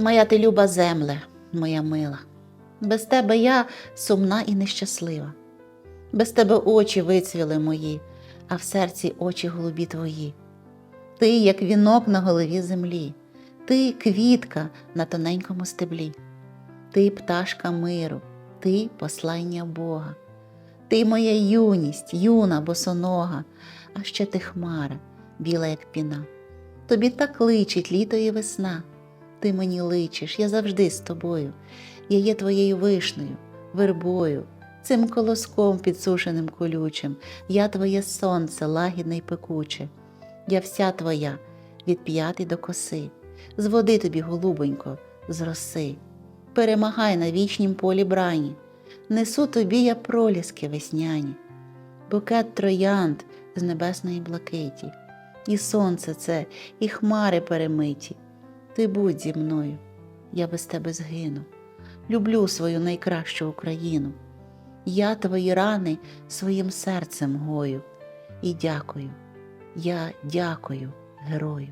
Моя ти люба земле, моя мила. Без тебе я сумна і нещаслива. Без тебе очі вицвіли мої, а в серці очі голубі твої. Ти, як вінок на голові землі, ти квітка на тоненькому стеблі, ти пташка миру, ти послання Бога, ти моя юність, юна босонога, а ще ти хмара, біла, як піна. Тобі так личить літо і весна. Ти мені личиш, я завжди з тобою. Я є твоєю вишнею, вербою, цим колоском підсушеним колючим. Я твоє сонце, лагідне й пекуче. Я вся твоя, від п'яти до коси. З води тобі, голубонько, з роси. Перемагай на вічнім полі брані. Несу тобі я проліски весняні, букет троянд з небесної блакиті, і сонце це, і хмари перемиті. Ти будь зі мною, я без тебе згину. Люблю свою найкращу Україну. Я твої рани своїм серцем гою. І дякую, я дякую, герою.